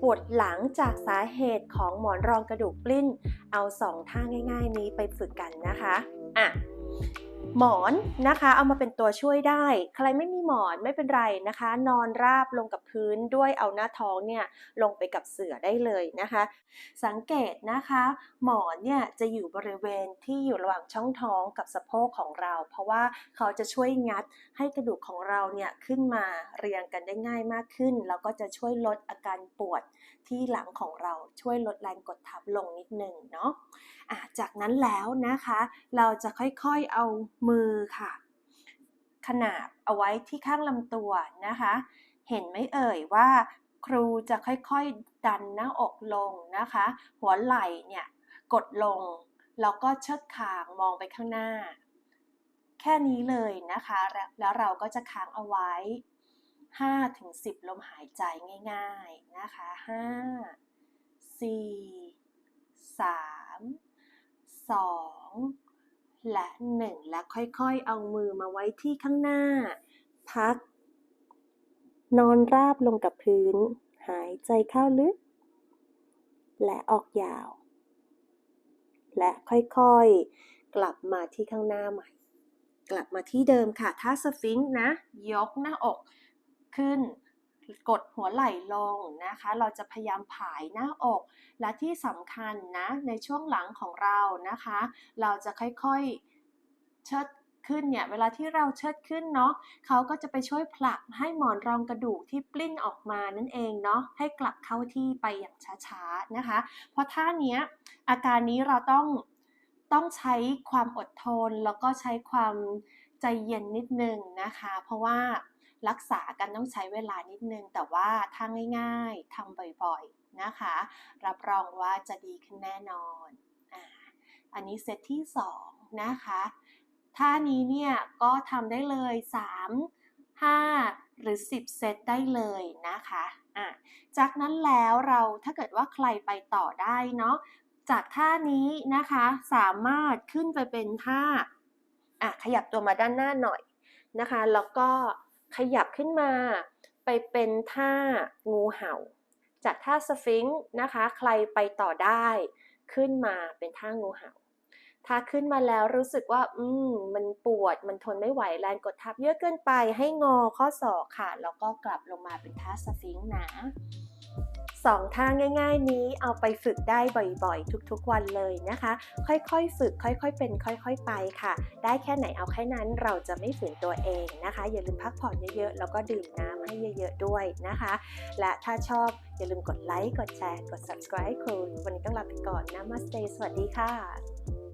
ปวดหลังจากสาเหตุของหมอนรองกระดูกปลิ้น เอาสองท่าง่าย ๆ นี้ไปฝึกกันนะคะ อะ หมอนนะคะเอามาเป็นตัวช่วยได้ ใครไม่มีหมอนไม่เป็นไรนะคะ นอนราบลงกับพื้นด้วยเอาหน้าท้องเนี่ยลงไปกับเสื่อได้เลยนะคะ สังเกตนะคะ หมอนเนี่ยจะอยู่บริเวณที่อยู่ระหว่างช่องท้องกับสะโพกของเรา เพราะว่าเขาจะช่วยงัดให้กระดูกของเราเนี่ยขึ้นมาเรียงกันได้ง่ายมากขึ้น แล้วก็จะช่วยลดอาการปวดที่หลังของเราช่วยลดแรงกดทับลงนิดนึงเนาะะจากนั้นแล้วนะคะ เราจะค่อยๆเอามือค่ะ ขนาบเอาไว้ที่ข้างลำตัวนะคะ เห็นไหมเอ่ยว่าครูจะค่อยๆ ดันหน้าอกลงนะคะ หัวไหล่เนี่ยกดลง แล้วก็เชิดคางมองไปข้างหน้า แค่นี้เลยนะคะ แล้วเราก็จะค้างเอาไว้5ถึง10 ลมหายใจง่ายๆนะคะ 5 4 3 2 และ 1 และค่อยๆ เอามือมาไว้ที่ข้างหน้า พัก นอนราบลงกับพื้น หายใจเข้าลึก และออกยาว และค่อยๆ กลับมาที่ข้างหน้าใหม่ กลับมาที่เดิมค่ะ ถ้าสฟิงค์นะ ยกหน้าอกขึ้น กดหัวไหล่ลงนะคะ เราจะพยายามผายหน้าอก และที่สำคัญนะในช่วงหลังของเรานะคะ เราจะค่อยๆเชิดขึ้นเนี่ยเวลาที่เราเชิดขึ้นเนาะเขาก็จะไปช่วยผลักให้หมอนรองกระดูกที่ปลิ้นออกมานั่นเองเนาะให้กลับเข้าที่ไปอย่างช้าๆนะคะ เพราะท่านี้อาการนี้เราต้องต้องใช้ความอดทนแล้วก็ใช้ความใจเย็นนิดนึงนะคะ เพราะว่า รักษากันต้องใช้เวลานิดนึง แต่ว่าถ้าง่ายๆทำบ่อยๆนะคะ รับรองว่าจะดีขึ้นแน่นอนออันนี้เซตที่สองนะคะท่านี้เนี่ยก็ทำได้เลย 3 5 หรือ 10 เซตได้เลยนะคะอะจากนั้นแล้วเราถ้าเกิดว่าใครไปต่อได้เนาะจากท่านี้นะคะสามารถขึ้นไปเป็นท่าอะขยับตัวมาด้านหน้าหน่อยนะคะ แล้วก็ ขยับขึ้นมาไปเป็นท่างูเห่า จากท่าสฟิงค์นะคะ ใครไปต่อได้ ขึ้นมาเป็นท่างูเห่า ถ้าขึ้นมาแล้วรู้สึกว่า อืม มันปวด มันทนไม่ไหว แรงกดทับเยอะเกินไป ให้งอข้อศอกค่ะ แล้วก็กลับลงมาเป็นท่าสฟิงค์นะสองท่าง่าย ๆ นี้เอาไปฝึกได้บ่อยๆ ทุกๆ วันเลยนะคะ ค่อยๆ ฝึก ค่อยๆ เป็น ค่อยๆ ไปค่ะ ได้แค่ไหนเอาแค่นั้นเราจะไม่ฝืนตัวเองนะคะ อย่าลืมพักผ่อนเยอะๆ แล้วก็ดื่มน้ำให้เยอะ ๆ ด้วยนะคะ และถ้าชอบอย่าลืมกดไลค์ กดแชร์ กด subscribe ครูวันนี้ต้องลาไปก่อนนะมาสเตย์สวัสดีค่ะ